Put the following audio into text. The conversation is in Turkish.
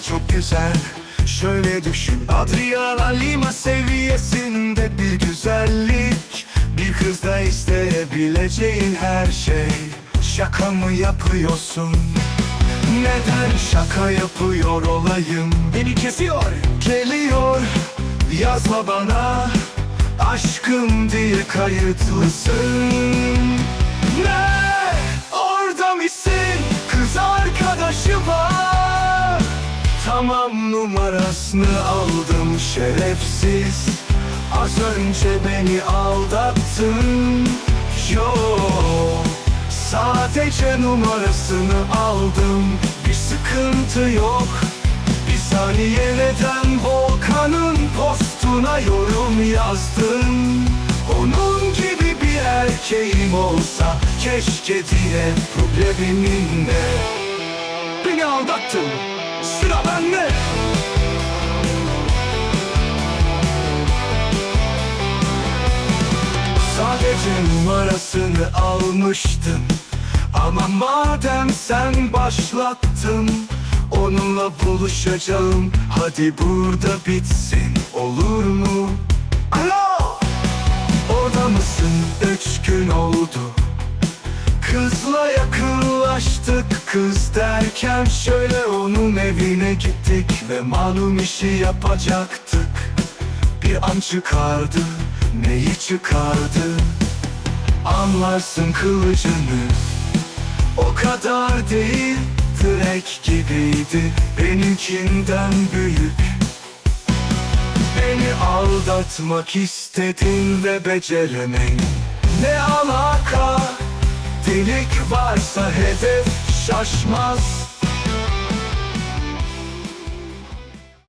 çok güzel Şöyle düşün Adriana Lima seviyesinde bir güzellik Bir kızda isteyebileceğin her şey Şaka mı yapıyorsun? Neden şaka yapıyor olayım? Beni kesiyor Geliyor Yazma bana Aşkım diye kayıtlısın Ne? Tamam numarasını aldım şerefsiz. Az önce beni aldattın. Yo Sadece numarasını aldım. Bir sıkıntı yok. Bir saniye neden Volkan'ın postuna yorum yazdın? Onun gibi bir erkeğim olsa Keşke diye problemin ne Beni aldattın Sadece numarasını almıştım Ama madem sen başlattın Onunla buluşacağım Hadi burada bitsin olur mu? Alo! Orada mısın? Üç gün oldu Kızla yakınlaştık Kız derken şöyle onun evine gittik Ve malum işi yapacaktık Bir an çıkardı Neyi çıkardı Anlarsın kılıcını. O kadar değil Direk gibiydi. Benimkinden büyük. Beni aldatmak istedin ve beceremedin Ne alaka? Delik varsa hedef şaşmaz